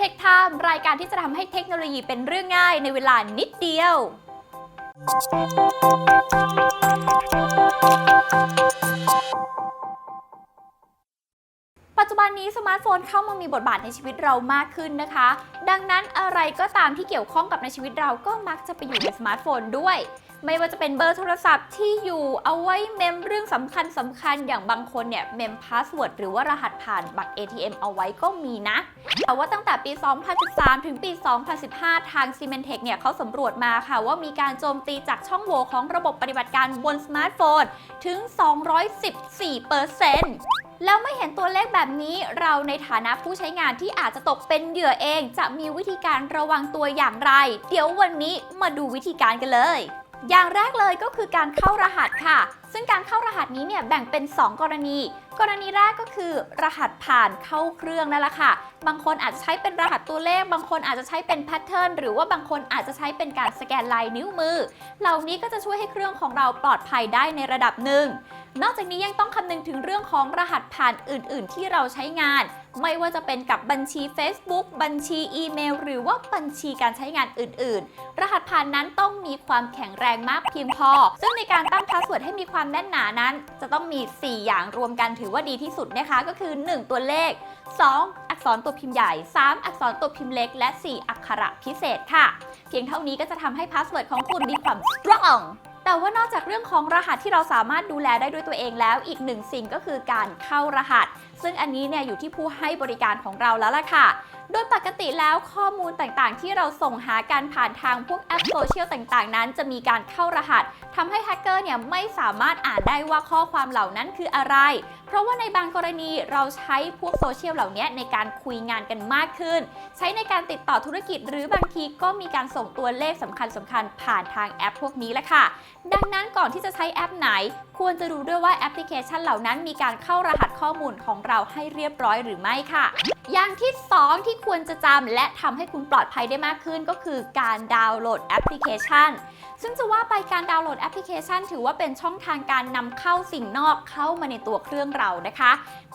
Tech Time รายการที่จะทำให้เทคโนโลยีเป็นเรื่องง่ายในเวลานิดเดียว สมาร์ทโฟนเข้ามามีบทบาทในชีวิตเรามากขึ้นนะคะ ดังนั้นอะไรก็ตามที่เกี่ยวข้องกับในชีวิตเราก็มักจะไปอยู่ในสมาร์ทโฟนด้วย ไม่ว่าจะเป็นเบอร์โทรศัพท์ที่อยู่เอาไว้เมมเรื่องสำคัญสำคัญอย่างบางคนเนี่ยเมมพาสเวิร์ดหรือว่ารหัสผ่านบัตร ATM เอาไว้ก็มีนะ แต่ว่าตั้งแต่ปี 2013 ถึงปี 2015 ทาง s y m e n t e c เนี่ยเขาสำรวจมาค่ะว่ามีการโจมตีจากช่องโหว่ของระบบปฏิบัติการบนสมาร์ทโฟนถึง 214% แล้วไม่เห็นตัวเลขแบบนี้เราในฐานะผู้ใช้งานที่อาจจะตกเป็นเหยื่อเอง จะมีวิธีการระวังตัวอย่างไร เดี๋ยววันนี้มาดูวิธีการกันเลย อย่างแรกเลยก็คือการเข้ารหัสค่ะ ซึ่งการเข้ารหัสนี้เนี่ยแบ่งเป็น 2 กรณี กรณีแรกก็คือ รหัสผ่านเข้าเครื่องนั่นแหละค่ะ บางคนอาจจะใช้เป็นรหัสตัวเลข บางคนอาจจะใช้เป็นแพทเทิร์นหรือว่าบางคนอาจจะใช้เป็นการสแกนลายนิ้วมือ เหล่านี้ก็จะช่วยให้เครื่องของเราปลอดภัยได้ในระดับหนึ่ง นอกจากนี้ยังต้องคำนึงถึงเรื่องของรหัสผ่านอื่น ๆ ที่เราใช้งาน ไม่ว่าจะเป็นกับบัญชี Facebook บัญชีอีเมล หรือว่าบัญชีการใช้งานอื่น ๆ รหัสผ่านนั้นต้องมีความแข็งแรงมากเพียงพอ ซึ่งในการตั้งพาสเวิร์ดให้มีความแน่นหนานั้น จะต้องมี 4 อย่างรวมกันถือว่าดีที่สุดนะคะ ก็คือ 1 ตัวเลข 2 อักษรตัวพิมพ์ใหญ่ 3 อักษรตัวพิมพ์เล็ก และ 4 อักขระพิเศษค่ะ เพียงเท่านี้ก็จะทำให้พาสเวิร์ดของคุณมีความ strong แต่ว่านอกจากเรื่องของรหัสที่เราสามารถดูแลได้ด้วยตัวเองแล้ว อีกหนึ่งสิ่งก็คือการเข้ารหัส ซึ่งอันนี้เนี่ยอยู่ที่ผู้ให้บริการของเราแล้วล่ะค่ะ โดยปกติแล้วข้อมูลต่างๆ ที่เราส่งหาการผ่านทางพวกแอปโซเชียลต่างๆ นั้น จะมีการเข้ารหัสทำให้แฮกเกอร์เนี่ยไม่สามารถอ่านได้ว่าข้อความเหล่านั้นคืออะไร เพราะว่าในบางกรณีเราใช้พวกโซเชียลเหล่านี้ในการคุยงานกันมากขึ้น ใช้ในการติดต่อธุรกิจ หรือบางทีก็มีการส่งตัวเลขสำคัญสคัญๆผ่านทางแอปพวกนี้แหละค่ะ ดังนั้นก่อนที่จะใช้แอปไหน ควรจะดูด้วยว่าแอปพลิเคชันเหล่านั้นมีการเข้ารหัสข้อมูลของเราให้เรียบร้อยหรือไม่ค่ะ อย่างที่ 2 ที่ควรจะจำและทำให้คุณปลอดภัยได้มากขึ้นก็คือการดาวน์โหลดแอปพลิเคชัน ซึ่งจะว่าไปการดาวน์โหลดแอปพลิเคชัน ถือว่าเป็นช่องทางการนำเข้าสิ่งนอกเข้ามาในตัวเครื่องเรานะคะ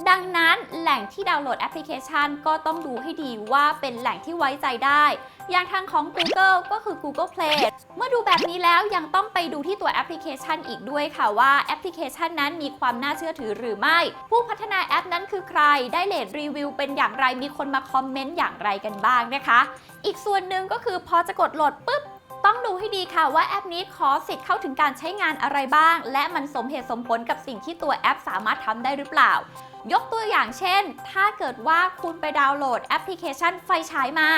ดังนั้นแหล่งที่ดาวน์โหลดแอปพลิเคชัน ก็ต้องดูให้ดีว่าเป็นแหล่งที่ไว้ใจได้ อย่างทางของ Google ก็คือ Google Play เมื่อดูแบบนี้แล้วยังต้องไปดูที่ตัวแอปพลิเคชันอีกด้วยค่ะว่าแอปพลิเคชันนั้นมีความน่าเชื่อถือหรือไม่ ผู้พัฒนาแอปนั้นคือใคร ได้เลทรีวิวเป็นอย่างไร มีคนมาคอมเมนต์อย่างไรกันบ้างนะคะ อีกส่วนหนึ่งก็คือพอจะกดโหลดปุ๊บ ต้องดูให้ดีค่ะว่าแอปนี้ขอสิทธิ์เข้าถึงการใช้งานอะไรบ้าง และมันสมเหตุสมผลกับสิ่งที่ตัวแอปสามารถทำได้หรือเปล่า ยกตัวอย่างเช่น ถ้าเกิดว่าคุณไปดาวน์โหลดแอปพลิเคชันไฟฉายมา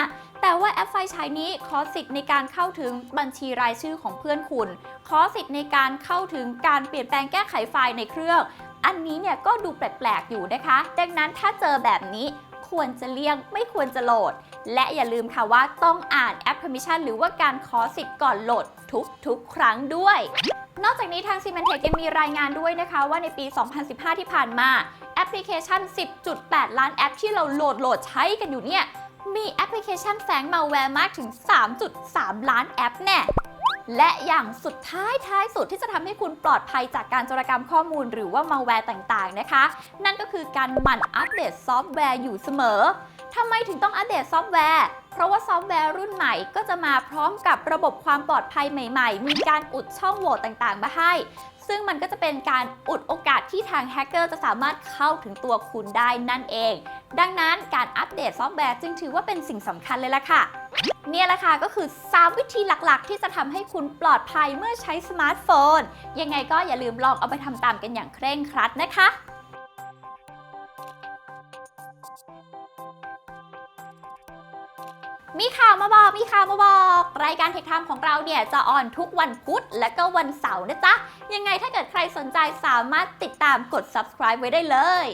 แต่ว่าแอปไฟฉายนี้ขอสิทธิ์ในการเข้าถึงบัญชีรายชื่อของเพื่อนคุณ ขอสิทธิ์ในการเข้าถึงการเปลี่ยนแปลงแก้ไขไฟล์ในเครื่องอันนี้เนี่ยก็ดูแปลกๆอยู่นะคะ ดังนั้นถ้าเจอแบบนี้ ควรจะเลี่ยง ไม่ควรจะโหลด และอย่าลืมค่ะว่าต้องอ่านแอป permission หรือว่าการขอสิทธิ์ก่อนโหลดทุกๆ ครั้งด้วย นอกจากนี้ทาง s y m e n t e c h ยังมีรายงานด้วยนะคะว่าในปี 2015 ที่ผ่านมาแอปพลิเคชัน 10.8 ล้านแอปที่เราโหลดโหลดใช้กันอยู่เนี่ยมีแอปพลิเคชันแฝงมาแวร์มากถึง 3.3 ล้านแอปแน่ และอย่างสุดท้ายท้ายสุดที่จะทำให้คุณปลอดภัยจากการโจรกรรมข้อมูลหรือว่ามาแวร์ต่างๆนะคะ นั่นก็คือการหมั่นอัปเดตซอฟต์แวร์อยู่เสมอทำไมถึงต้องอัปเดตซอฟต์แวร์ เพราะว่าซอฟต์แวร์รุ่นใหม่ก็จะมาพร้อมกับระบบความปลอดภัยใหม่ ๆ มีการอุดช่องโหว่ต่างๆ มาให้ ซึ่งมันก็จะเป็นการอุดโอกาสที่ทางแฮกเกอร์จะสามารถเข้าถึงตัวคุณได้นั่นเอง ดังนั้นการอัปเดตซอฟต์แวร์จึงถือว่าเป็นสิ่งสำคัญเลยล่ะค่ะเนี่ยแหละค่ะก็คือ 3 วิธีหลักๆ ที่จะทำให้คุณปลอดภัยเมื่อใช้สมาร์ทโฟน ยังไงก็อย่าลืมลองเอาไปทำตามกันอย่างเคร่งครัดนะคะ มีข่าวมาบอก มีข่าวมาบอก รายการเทคไทม์ของเราเนี่ยจะออนทุกวันพุธและก็วันเสาร์นะจ๊ะ ยังไงถ้าเกิดใครสนใจสามารถติดตามกด subscribe ไว้ได้เลย